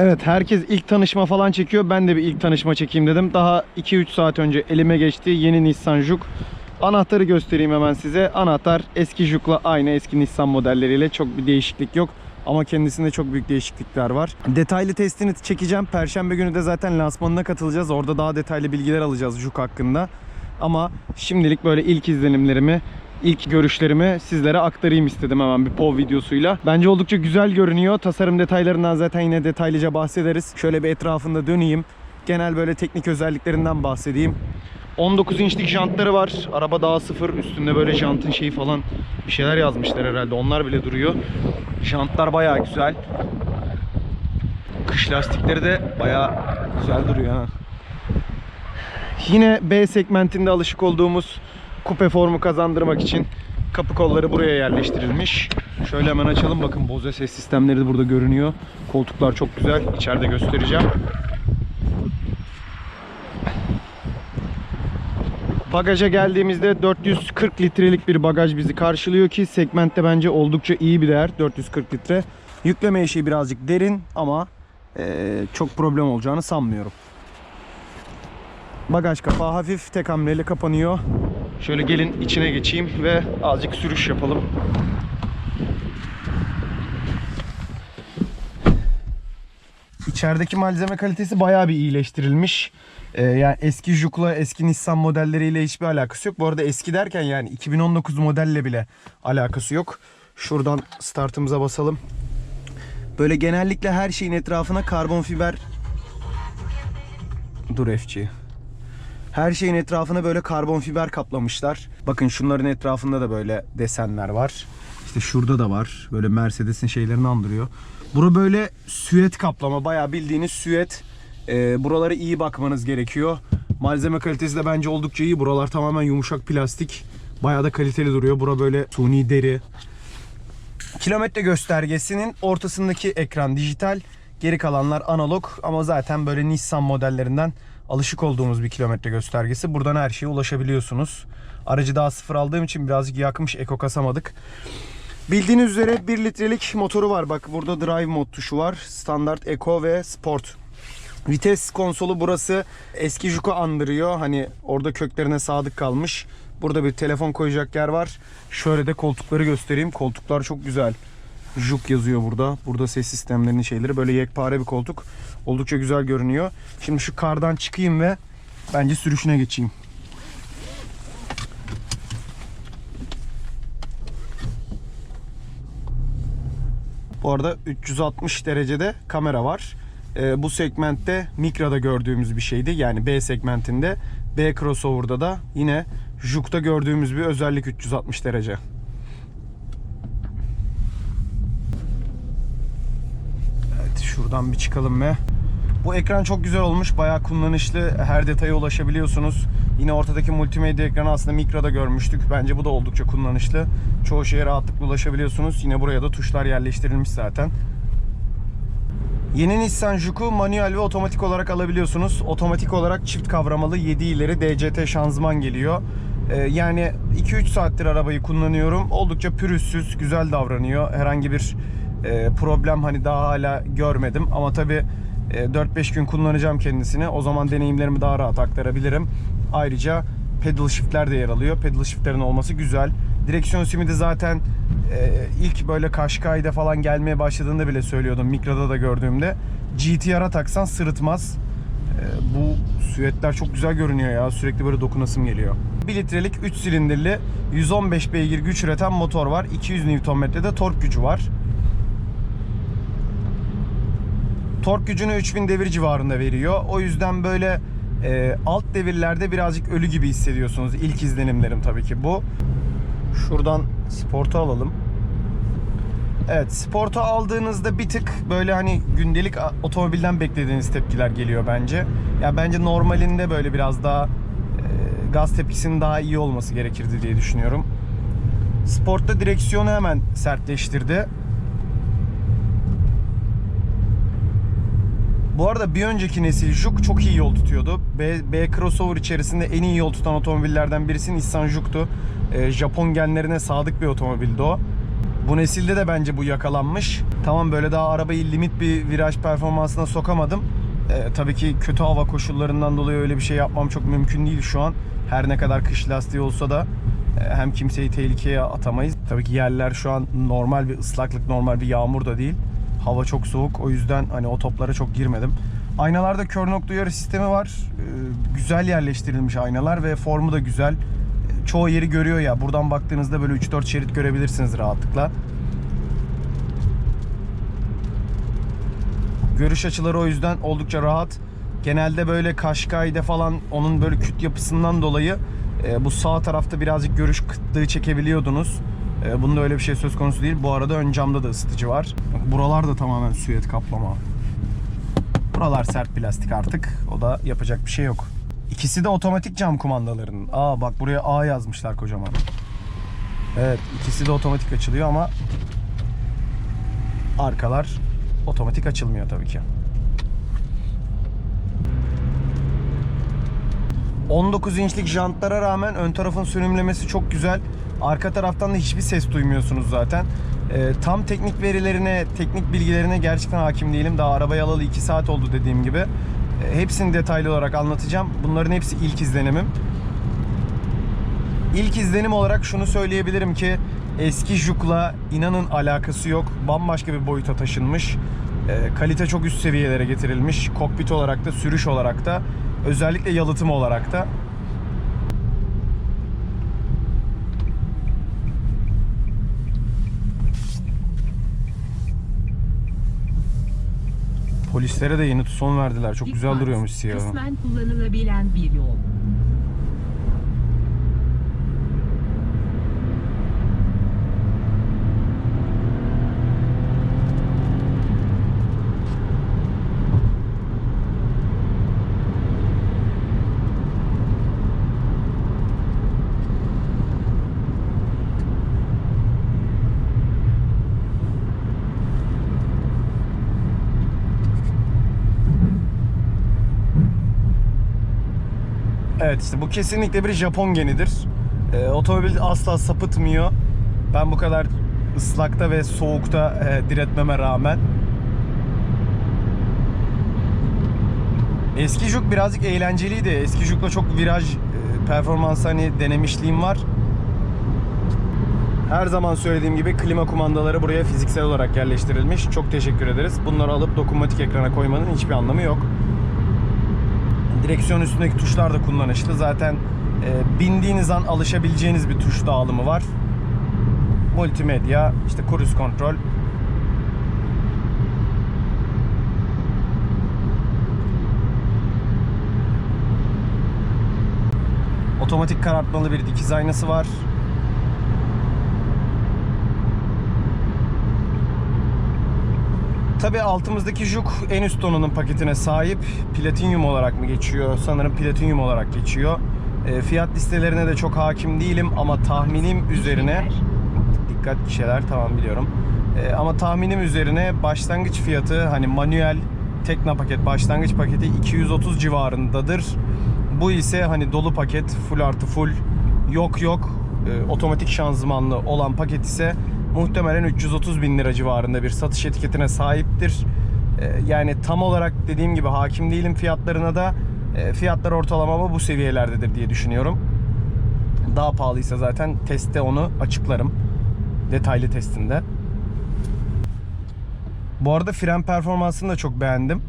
Evet herkes ilk tanışma falan çekiyor. Ben de bir ilk tanışma çekeyim dedim. Daha 2-3 saat önce elime geçti yeni Nissan Juke. Anahtarı göstereyim hemen size. Anahtar eski Juke'la aynı eski Nissan modelleriyle çok bir değişiklik yok. Ama kendisinde çok büyük değişiklikler var. Detaylı testini çekeceğim. Perşembe günü de zaten lansmanına katılacağız. Orada daha detaylı bilgiler alacağız Juke hakkında. Ama şimdilik böyle ilk izlenimlerimi, ilk görüşlerimi sizlere aktarayım istedim hemen bir POV videosuyla. Bence oldukça güzel görünüyor. Tasarım detaylarından zaten yine detaylıca bahsederiz. Şöyle bir etrafında döneyim. Genel böyle teknik özelliklerinden bahsedeyim. 19 inçlik jantları var. Araba daha sıfır. Üstünde böyle jantın şeyi falan bir şeyler yazmışlar herhalde. Onlar bile duruyor. Jantlar bayağı güzel. Kış lastikleri de bayağı güzel duruyor ha. Yine B segmentinde alışık olduğumuz kupe formu kazandırmak için kapı kolları buraya yerleştirilmiş. Şöyle hemen açalım bakın Bose ses sistemleri de burada görünüyor. Koltuklar çok güzel. İçeride göstereceğim. Bagaja geldiğimizde 440 litrelik bir bagaj bizi karşılıyor ki segmentte bence oldukça iyi bir değer 440 litre. Yükleme eşiği birazcık derin ama eee, çok problem olacağını sanmıyorum. Bagaj kapağı hafif tek hamleyle kapanıyor. Şöyle gelin içine geçeyim ve azıcık sürüş yapalım. İçerideki malzeme kalitesi bayağı bir iyileştirilmiş. Ee, yani eski Juke'la eski Nissan modelleriyle hiçbir alakası yok. Bu arada eski derken yani 2019 modelle bile alakası yok. Şuradan startımıza basalım. Böyle genellikle her şeyin etrafına karbon fiber Dur FC. Her şeyin etrafına böyle karbon fiber kaplamışlar. Bakın şunların etrafında da böyle desenler var. İşte şurada da var. Böyle Mercedes'in şeylerini andırıyor. Bura böyle süet kaplama. Bayağı bildiğiniz süet. Ee, buralara iyi bakmanız gerekiyor. Malzeme kalitesi de bence oldukça iyi. Buralar tamamen yumuşak plastik. Bayağı da kaliteli duruyor. Bura böyle suni deri. Kilometre göstergesinin ortasındaki ekran dijital. Geri kalanlar analog ama zaten böyle Nissan modellerinden alışık olduğumuz bir kilometre göstergesi. Buradan her şeye ulaşabiliyorsunuz. Aracı daha sıfır aldığım için birazcık yakmış eko kasamadık. Bildiğiniz üzere 1 litrelik motoru var. Bak burada drive mod tuşu var. Standart, Eco ve Sport. Vites konsolu burası eski Juke'u andırıyor. Hani orada köklerine sadık kalmış. Burada bir telefon koyacak yer var. Şöyle de koltukları göstereyim. Koltuklar çok güzel. Juk yazıyor burada. Burada ses sistemlerinin şeyleri. Böyle yekpare bir koltuk. Oldukça güzel görünüyor. Şimdi şu kardan çıkayım ve bence sürüşüne geçeyim. Bu arada 360 derecede kamera var. Ee, bu segmentte Mikra'da gördüğümüz bir şeydi. Yani B segmentinde. B crossover'da da yine Juke'da gördüğümüz bir özellik 360 derece. Evet şuradan bir çıkalım ve bu ekran çok güzel olmuş. Bayağı kullanışlı. Her detaya ulaşabiliyorsunuz. Yine ortadaki multimedya ekranı aslında Mikra'da görmüştük. Bence bu da oldukça kullanışlı. Çoğu şeye rahatlıkla ulaşabiliyorsunuz. Yine buraya da tuşlar yerleştirilmiş zaten. Yeni Nissan Juke'u manuel ve otomatik olarak alabiliyorsunuz. Otomatik olarak çift kavramalı 7 ileri DCT şanzıman geliyor. Ee, yani 2-3 saattir arabayı kullanıyorum. Oldukça pürüzsüz, güzel davranıyor. Herhangi bir e, problem hani daha hala görmedim. Ama tabii e, 4-5 gün kullanacağım kendisini. O zaman deneyimlerimi daha rahat aktarabilirim. Ayrıca pedal shift'ler de yer alıyor. Pedal shift'lerin olması güzel. Direksiyon simidi zaten e, ilk böyle Kaşkay'da falan gelmeye başladığında bile söylüyordum. Mikra'da da gördüğümde. GTR'a taksan sırıtmaz. E, bu süetler çok güzel görünüyor ya. Sürekli böyle dokunasım geliyor. 1 litrelik 3 silindirli 115 beygir güç üreten motor var. 200 Nm'de tork gücü var. Tork gücünü 3000 devir civarında veriyor. O yüzden böyle e, alt devirlerde birazcık ölü gibi hissediyorsunuz. İlk izlenimlerim tabii ki bu. Şuradan sportu alalım. Evet sportu aldığınızda bir tık böyle hani gündelik otomobilden beklediğiniz tepkiler geliyor bence. Ya bence normalinde böyle biraz daha e, gaz tepkisinin daha iyi olması gerekirdi diye düşünüyorum. Sportta direksiyonu hemen sertleştirdi. Bu arada bir önceki nesil Juke çok iyi yol tutuyordu. B, B crossover içerisinde en iyi yol tutan otomobillerden birisi Nissan Juke'tu. Ee, Japon genlerine sadık bir otomobildi o. Bu nesilde de bence bu yakalanmış. Tamam böyle daha arabayı limit bir viraj performansına sokamadım. Ee, tabii ki kötü hava koşullarından dolayı öyle bir şey yapmam çok mümkün değil şu an. Her ne kadar kış lastiği olsa da e, hem kimseyi tehlikeye atamayız. Tabii ki yerler şu an normal bir ıslaklık, normal bir yağmur da değil. Hava çok soğuk. O yüzden hani o toplara çok girmedim. Aynalarda kör nokta uyarı sistemi var. Ee, güzel yerleştirilmiş aynalar ve formu da güzel. Çoğu yeri görüyor ya. Buradan baktığınızda böyle 3-4 şerit görebilirsiniz rahatlıkla. Görüş açıları o yüzden oldukça rahat. Genelde böyle Kaşkay'da falan onun böyle küt yapısından dolayı e, bu sağ tarafta birazcık görüş kıtlığı çekebiliyordunuz. E, bunda öyle bir şey söz konusu değil. Bu arada ön camda da ısıtıcı var. Buralar da tamamen süet kaplama. Buralar sert plastik artık. O da yapacak bir şey yok. İkisi de otomatik cam kumandalarının. Aa bak buraya A yazmışlar kocaman. Evet ikisi de otomatik açılıyor ama arkalar otomatik açılmıyor tabii ki. 19 inçlik jantlara rağmen ön tarafın sürümlemesi çok güzel. Arka taraftan da hiçbir ses duymuyorsunuz zaten. Ee, tam teknik verilerine, teknik bilgilerine gerçekten hakim değilim. Daha arabayı alalı 2 saat oldu dediğim gibi. Ee, hepsini detaylı olarak anlatacağım. Bunların hepsi ilk izlenimim. İlk izlenim olarak şunu söyleyebilirim ki eski Juke'la inanın alakası yok. Bambaşka bir boyuta taşınmış. Ee, kalite çok üst seviyelere getirilmiş. Kokpit olarak da, sürüş olarak da, özellikle yalıtım olarak da. Polislere de yeni son verdiler. Çok güzel Dikkat! duruyormuş siyahı. Kısmen kullanılabilen bir yol. Evet işte bu kesinlikle bir Japon genidir. Ee, otomobil asla sapıtmıyor. Ben bu kadar ıslakta ve soğukta e, diretmeme rağmen. Eski Juke birazcık eğlenceliydi. Eski Juke'la çok viraj e, performansı hani denemişliğim var. Her zaman söylediğim gibi klima kumandaları buraya fiziksel olarak yerleştirilmiş. Çok teşekkür ederiz. Bunları alıp dokunmatik ekrana koymanın hiçbir anlamı yok. Direksiyon üstündeki tuşlar da kullanışlı. Zaten e, bindiğiniz an alışabileceğiniz bir tuş dağılımı var. Multimedya, işte cruise kontrol. Otomatik karartmalı bir dikiz aynası var. Tabii altımızdaki Juk en üst donanım paketine sahip. Platinyum olarak mı geçiyor? Sanırım platinyum olarak geçiyor. E, fiyat listelerine de çok hakim değilim ama tahminim üzerine dikkat kişiler tamam biliyorum. E, ama tahminim üzerine başlangıç fiyatı hani manuel Tekna paket başlangıç paketi 230 civarındadır. Bu ise hani dolu paket full artı full yok yok e, otomatik şanzımanlı olan paket ise muhtemelen 330 bin lira civarında bir satış etiketine sahiptir. E, yani tam olarak dediğim gibi hakim değilim fiyatlarına da e, fiyatlar ortalama bu seviyelerdedir diye düşünüyorum. Daha pahalıysa zaten testte onu açıklarım. Detaylı testinde. Bu arada fren performansını da çok beğendim.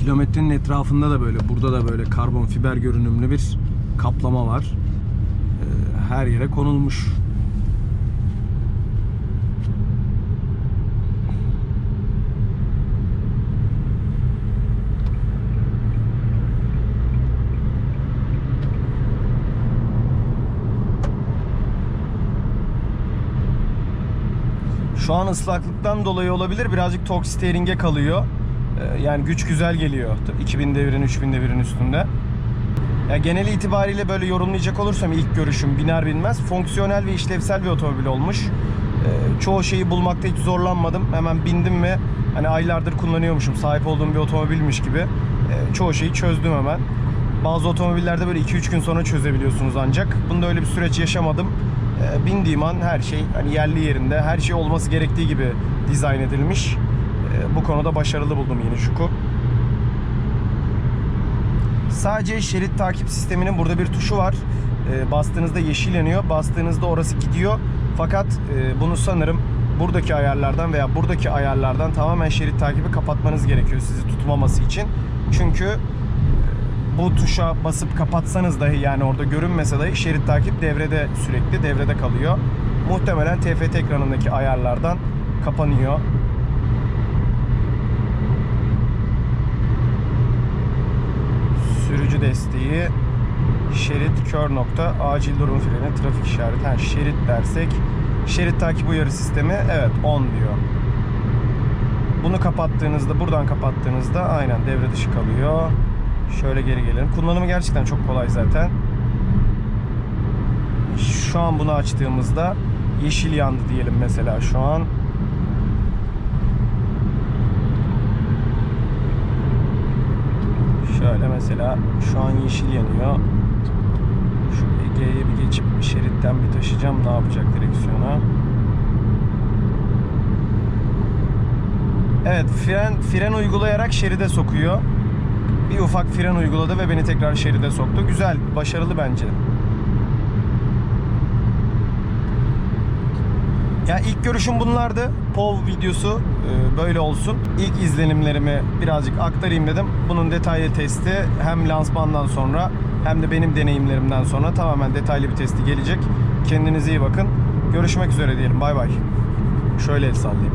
Kilometrenin etrafında da böyle, burada da böyle karbon fiber görünümlü bir kaplama var. Ee, Her yere konulmuş. Şu an ıslaklıktan dolayı olabilir. Birazcık torque steering'e kalıyor. Ee, Yani güç güzel geliyor. Tabii 2000 devirin 3000 devirin üstünde. Ya geneli itibariyle böyle yorumlayacak olursam ilk görüşüm biner binmez fonksiyonel ve işlevsel bir otomobil olmuş. Ee, çoğu şeyi bulmakta hiç zorlanmadım. Hemen bindim ve hani aylardır kullanıyormuşum. Sahip olduğum bir otomobilmiş gibi. Ee, çoğu şeyi çözdüm hemen. Bazı otomobillerde böyle 2-3 gün sonra çözebiliyorsunuz ancak. Bunda öyle bir süreç yaşamadım. Ee, bindiğim an her şey hani yerli yerinde, her şey olması gerektiği gibi dizayn edilmiş. Ee, bu konuda başarılı buldum yeni Juku. Sadece şerit takip sisteminin burada bir tuşu var. Ee, bastığınızda yeşil yanıyor. Bastığınızda orası gidiyor. Fakat e, bunu sanırım buradaki ayarlardan veya buradaki ayarlardan tamamen şerit takibi kapatmanız gerekiyor sizi tutmaması için. Çünkü e, bu tuşa basıp kapatsanız dahi yani orada görünmese dahi şerit takip devrede sürekli devrede kalıyor. Muhtemelen TFT ekranındaki ayarlardan kapanıyor. Sürücü desteği, şerit, kör nokta, acil durum freni, trafik işareti. Ha, şerit dersek, şerit takip uyarı sistemi evet 10 diyor. Bunu kapattığınızda, buradan kapattığınızda aynen devre dışı kalıyor. Şöyle geri gelelim. Kullanımı gerçekten çok kolay zaten. Şu an bunu açtığımızda yeşil yandı diyelim mesela şu an. Şöyle mesela şu an yeşil yanıyor. Şu Ege'ye bir geçip şeritten bir taşıyacağım. Ne yapacak direksiyona? Evet fren fren uygulayarak şeride sokuyor. Bir ufak fren uyguladı ve beni tekrar şeride soktu. Güzel, başarılı bence. Ya ilk görüşüm bunlardı. POV videosu e, böyle olsun. İlk izlenimlerimi birazcık aktarayım dedim. Bunun detaylı testi hem lansmandan sonra hem de benim deneyimlerimden sonra tamamen detaylı bir testi gelecek. Kendinize iyi bakın. Görüşmek üzere diyelim. Bay bay. Şöyle el sallayayım.